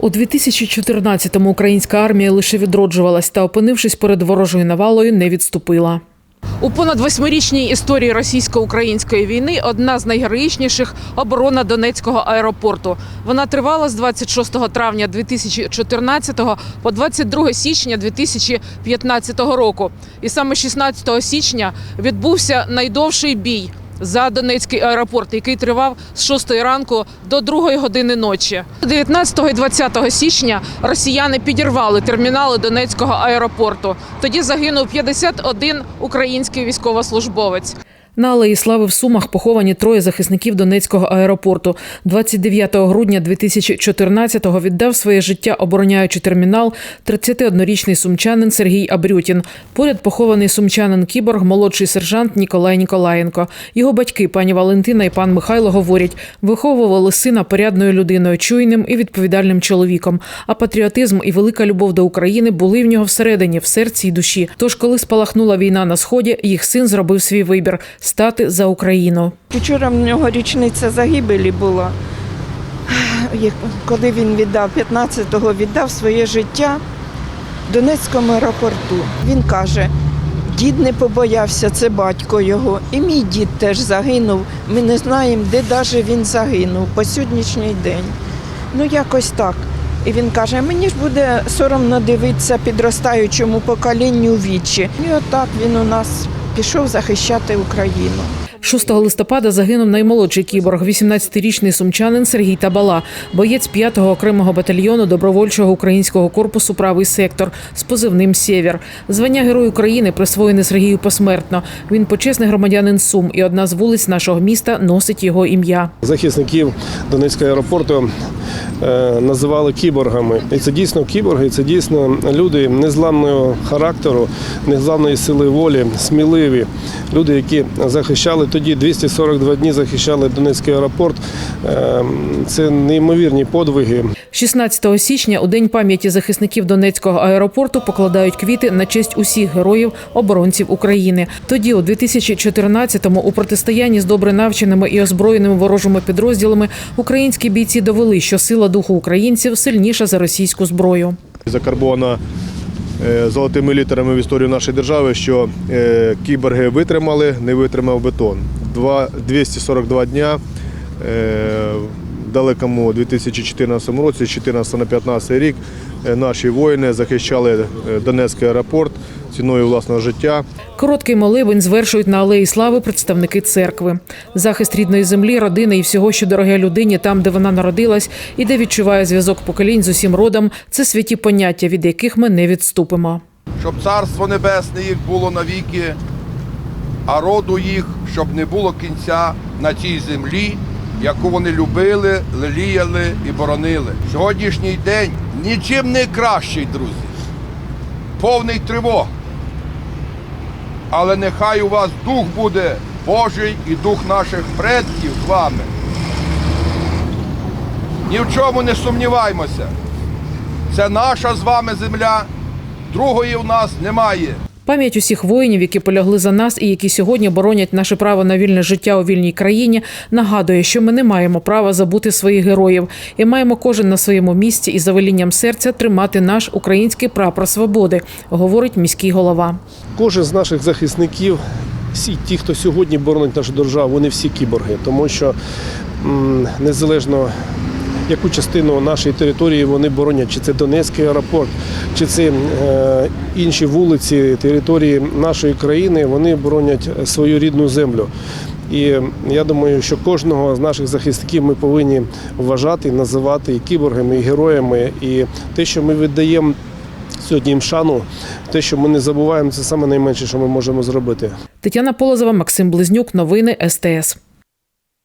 У 2014-му українська армія лише відроджувалась та, опинившись перед ворожою навалою, не відступила. У понад восьмирічній історії російсько-української війни одна з найгероїчніших оборона Донецького аеропорту. Вона тривала з 26 травня 2014 по 22 січня 2015 року. І саме 16 січня відбувся найдовший бій за Донецький аеропорт, який тривав з 6 ранку до 2 години ночі. 19 і 20 січня росіяни підірвали термінали Донецького аеропорту. Тоді загинув 51 український військовослужбовець. На Алеї Слави в Сумах поховані троє захисників Донецького аеропорту. 29 грудня 2014-го віддав своє життя, обороняючи термінал, 31-річний сумчанин Сергій Абрютін. Поряд похований сумчанин кіборг, молодший сержант Ніколай Ніколаєнко. Його батьки, пані Валентина і пан Михайло, говорять, виховували сина порядною людиною, чуйним і відповідальним чоловіком. А патріотизм і велика любов до України були в нього всередині, в серці й душі. Тож, коли спалахнула війна на сході, їх син зробив свій вибір стати за Україну. Вчора в нього річниця загибелі була. Коли він віддав 15-го, віддав своє життя Донецькому аеропорту. Він каже, дід не побоявся, це батько його. І мій дід теж загинув. Ми не знаємо, де навіть він загинув по сьогоднішній день. Ну, якось так. І він каже, мені ж буде соромно дивитися підростаючому поколінню в вічі. І отак він у нас пішов захищати Україну. 6 листопада загинув наймолодший кіборг, 18-річний сумчанин Сергій Табала, боєць 5-го окремого батальйону добровольчого українського корпусу Правий сектор з позивним Сєвєр. Звання Герой України присвоєне Сергію посмертно. Він почесний громадянин Сум, і одна з вулиць нашого міста носить його ім'я. Захисників Донецького аеропорту називали кіборгами. І це дійсно кіборги, це дійсно люди незламного характеру, незламної сили волі, сміливі. Люди, які захищали тоді 242 дні захищали Донецький аеропорт. Е, Це неймовірні подвиги. 16 січня, у день пам'яті захисників Донецького аеропорту, покладають квіти на честь усіх героїв оборонців України. Тоді, у 2014-му, у протистоянні з добре навченими і озброєними ворожими підрозділами, українські бійці довели, що сила духу українців сильніша за російську зброю. закарбована е, золотими літерами в історію нашої держави, що кіберги витримали, не витримав бетон. Два- 242 дня е, в далекому 2014 році, з 14 на 15 рік, е, наші воїни захищали е, Донецький аеропорт ціною власного життя. Короткий молебень звершують на алеї слави представники церкви. Захист рідної землі, родини і всього, що дороге людині, там, де вона народилась, і де відчуває зв'язок поколінь з усім родом, це святі поняття, від яких ми не відступимо. щоб царство небесне їх було навіки, а роду їх, щоб не було кінця на цій землі, яку вони любили, леліяли і боронили. Сьогоднішній день нічим не кращий, друзі. Повний тривог. Але нехай у вас дух буде Божий і дух наших предків з вами. Ні в чому не сумніваймося. Це наша з вами земля, другої в нас немає. Пам'ять усіх воїнів, які полягли за нас і які сьогодні боронять наше право на вільне життя у вільній країні, нагадує, що ми не маємо права забути своїх героїв і маємо кожен на своєму місці і за велінням серця тримати наш український прапор свободи, говорить міський голова. Кожен з наших захисників, всі ті, хто сьогодні боронить нашу державу, вони всі кіборги, тому що незалежно яку частину нашої території вони боронять, чи це Донецький аеропорт, чи це е, інші вулиці території нашої країни, вони боронять свою рідну землю. І я думаю, що кожного з наших захисників ми повинні вважати, називати і кіборгами, і героями. І те, що ми віддаємо сьогодні їм шану, те, що ми не забуваємо, це саме найменше, що ми можемо зробити. Тетяна Полозова, Максим Близнюк. Новини СТС.